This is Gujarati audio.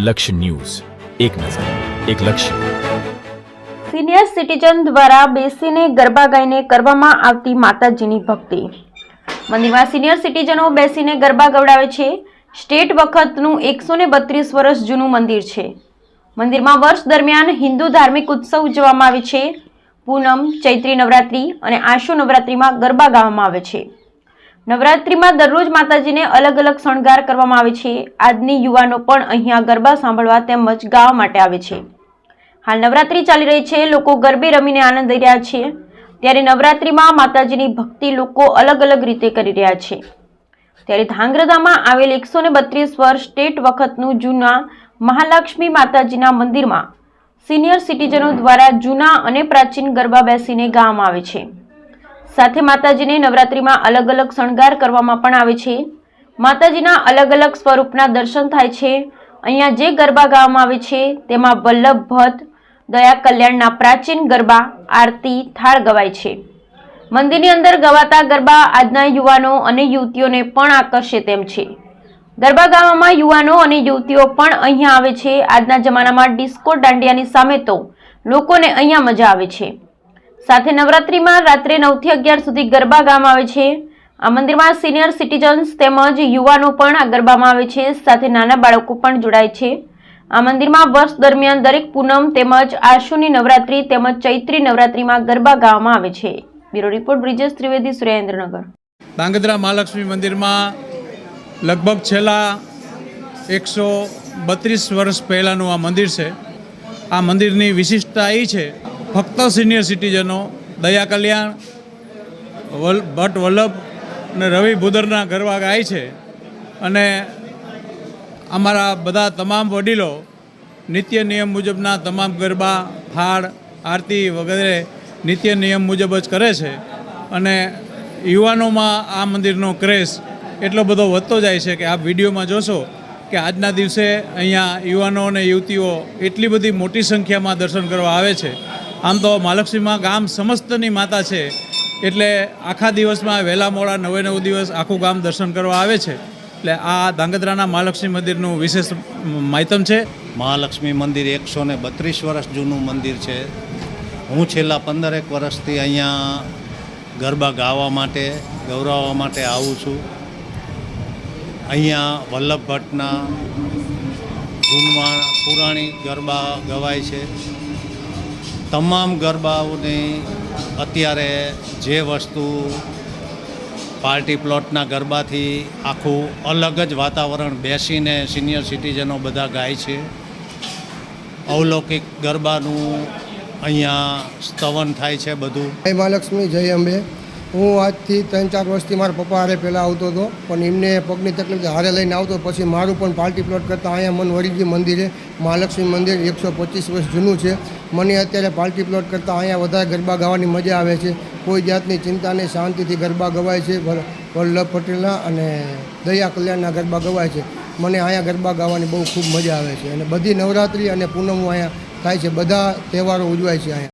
લક્ષ્ય ન્યૂઝ. એક નજર, એક લક્ષ્ય. સિનિયર સિટીઝન દ્વારા બેસીને ગરબા ગાઈને કરવામાં આવતી માતાજીની ભક્તિ. મંદિરમાં સિનિયર સિટીઝનો બેસીને ગરબા ગવડાવે છે. સ્ટેટ વખતનું એકસો ને બત્રીસ વર્ષ જૂનું મંદિર છે. મંદિરમાં વર્ષ દરમિયાન હિન્દુ ધાર્મિક ઉત્સવ ઉજવવામાં આવે છે. પૂનમ, ચૈત્રી નવરાત્રિ અને આશુ નવરાત્રિમાં ગરબા ગાવામાં આવે છે. નવરાત્રિમાં દરરોજ માતાજીને અલગ અલગ શણગાર કરવામાં આવે છે. આજની યુવાનો પણ અહીંયા ગરબા સાંભળવા તેમજ ગાવા માટે આવે છે. હાલ નવરાત્રિ ચાલી રહી છે. લોકો ગરબે રમીને આનંદ લઈ રહ્યા છે. ત્યારે નવરાત્રિમાં માતાજીની ભક્તિ લોકો અલગ અલગ રીતે કરી રહ્યા છે. ત્યારે ધાંગ્રધામાં આવેલ એકસો ને બત્રીસ વર્ષ સ્ટેટ વખતનું જૂના મહાલક્ષ્મી માતાજીના મંદિરમાં સિનિયર સિટીઝનો દ્વારા જૂના અને પ્રાચીન ગરબા બેસીને ગાવામાં આવે છે. સાથે માતાજીને નવરાત્રિમાં અલગ અલગ શણગાર કરવામાં પણ આવે છે. માતાજીના અલગ અલગ સ્વરૂપના દર્શન થાય છે. અહીંયા જે ગરબા ગાવામાં આવે છે, તેમાં વલ્લભ ભટ્ટ, દયા કલ્યાણના પ્રાચીન ગરબા, આરતી, થાળ ગવાય છે. મંદિરની અંદર ગવાતા ગરબા આજના યુવાનો અને યુવતીઓને પણ આકર્ષે તેમ છે. ગરબા ગાવામાં યુવાનો અને યુવતીઓ પણ અહીંયા આવે છે. આજના જમાનામાં ડિસ્કો દાંડિયાની સામે તો લોકોને અહીંયા મજા આવે છે. સાથે નવરાત્રિમાં રાત્રે નવથી અગિયાર સુધી ગરબા ગામ આવે છે. આ મંદિરમાં સિનિયર સિટીઝન્સ તેમજ યુવાનો પણ આ ગરબામાં આવે છે. સાથે નાના બાળકો પણ જોડાય છે. આ મંદિરમાં વર્ષ દરમિયાન દરેક પૂનમ તેમજ આશુની નવરાત્રિ તેમજ ચૈત્રી નવરાત્રિમાં ગરબા ગાવામાં આવે છે. Bureau report, Brijesh Trivedi, Surendranagar. Dhrangadhra Mahalakshmi મંદિરમાં લગભગ છેલ્લા એકસો બત્રીસ વર્ષ પહેલાંનું આ મંદિર છે. આ મંદિરની વિશિષ્ટતા એ છે ફક્ત સિનિયર સિટીઝનો દયા કલ્યાણ, વલ, ભટ્ટ વલ્લભ અને રવિ ભૂદરના ગરબા ગાય છે. અને અમારા બધા તમામ વડીલો, નિત્ય નિયમ મુજબના તમામ ગરબા, થાળ, આરતી વગેરે નિત્ય નિયમ મુજબ જ કરે છે. અને યુવાનોમાં આ મંદિરનો ક્રેઝ એટલો બધો વધતો જાય છે કે આપ વિડીયોમાં જોશો કે આજના દિવસે અહીંયા યુવાનો અને યુવતીઓ એટલી બધી મોટી સંખ્યામાં દર્શન કરવા આવે છે. આમ તો મહાલક્ષ્મીમાં ગામ સમસ્તની માતા છે, એટલે આખા દિવસમાં વહેલા મોડા નવે નવ દિવસ આખું ગામ દર્શન કરવા આવે છે. એટલે આ ધાંગધ્રાના મહાલક્ષ્મી મંદિરનું વિશેષ માહિતમ છે. મહાલક્ષ્મી મંદિર એકસો ને બત્રીસ વર્ષ જૂનું મંદિર છે. હું છેલ્લા પંદરેક વર્ષથી અહીંયા ગરબા ગાવા માટે, ગૌરવવા માટે આવું છું. અહીંયા વલ્લભ ભટ્ટના જૂનમાં પુરાણી ગરબા ગવાય છે. તમામ ગરબાઓની અત્યારે જે વસ્તુ પાર્ટી પ્લોટના ગરબાથી આખું અલગ જ વાતાવરણ બેસીને સિનિયર સિટીઝનો બધા ગાય છે. અવલૌકિક ગરબાનું અહીંયા સ્તવન થાય છે બધું. જય મહાલક્ષ્મી, જય અંબે. હું આજથી ત્રણ ચાર વર્ષથી મારા પપ્પા હારે પહેલાં આવતો હતો, પણ એમને પગની તકલીફ હારે લઈને આવતો, પછી મારું પણ પાર્ટી પ્લોટ કરતાં અહીંયા મન વળી મંદિરે મહાલક્ષ્મી મંદિર, એકસો પચીસ વર્ષ જૂનું છે. મને અત્યારે પાર્ટી પ્લોટ કરતાં અહીંયા વધારે ગરબા ગાવાની મજા આવે છે. કોઈ જાતની ચિંતા નહીં, શાંતિથી ગરબા ગવાય છે. વલ્લભ પટેલના અને દયા કલ્યાણના ગરબા ગવાય છે. મને અહીંયા ગરબા ગાવાની બહુ ખૂબ મજા આવે છે. અને બધી નવરાત્રિ અને પૂનમ અહીંયા થાય છે. બધા તહેવારો ઉજવાય છે અહીંયા.